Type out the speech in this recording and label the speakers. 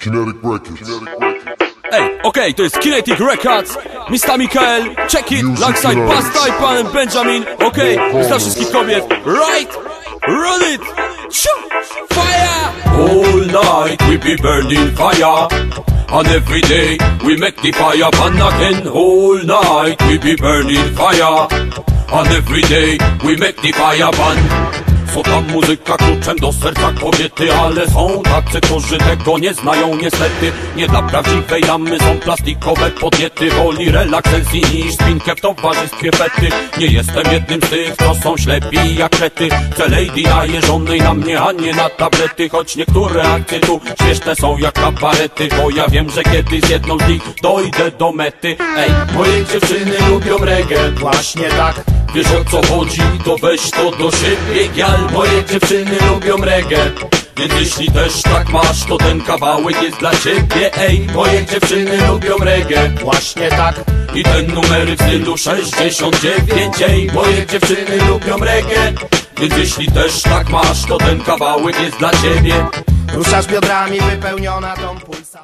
Speaker 1: Kinetic Records.
Speaker 2: Ej, okej, to jest Kinetic Records, Mr. Mikael, check it,
Speaker 1: Music
Speaker 2: alongside
Speaker 1: Live.
Speaker 2: Basta i panem Benjamin, okej, okay, dla wszystkich kobiet, right, run it, fire! Oh, All night we be burning fire, and every day we make the fire burn again. All night we be burning fire, and every day we make the fire burn. Tam muzyka kluczem do serca kobiety Ale są tacy, którzy tego nie znają niestety. Nie dla prawdziwej damy są plastikowe podniety. Woli relaksencji niż spinkę w towarzystwie fety Nie jestem jednym z tych, co są ślepi jak krety Chcę lady najeżonej na mnie, a nie na tablety. Choć niektóre akcje tu śmieszne są jak kabarety Bo ja wiem, że kiedyś z jedną z nich dojdę do mety. Ej, moje dziewczyny lubią reggae
Speaker 3: Właśnie tak,
Speaker 2: Wiesz o co chodzi, to weź to do siebie Gial, moje dziewczyny lubią reggae. Więc jeśli też tak masz, to ten kawałek jest dla ciebie. Ej, moje dziewczyny lubią reggae.
Speaker 3: Właśnie tak.
Speaker 2: I ten numer w stylu 69 Ej, moje dziewczyny lubią reggae. Więc jeśli też tak masz, to ten kawałek jest dla ciebie.
Speaker 3: Ruszasz biodrami wypełniona tą pulsa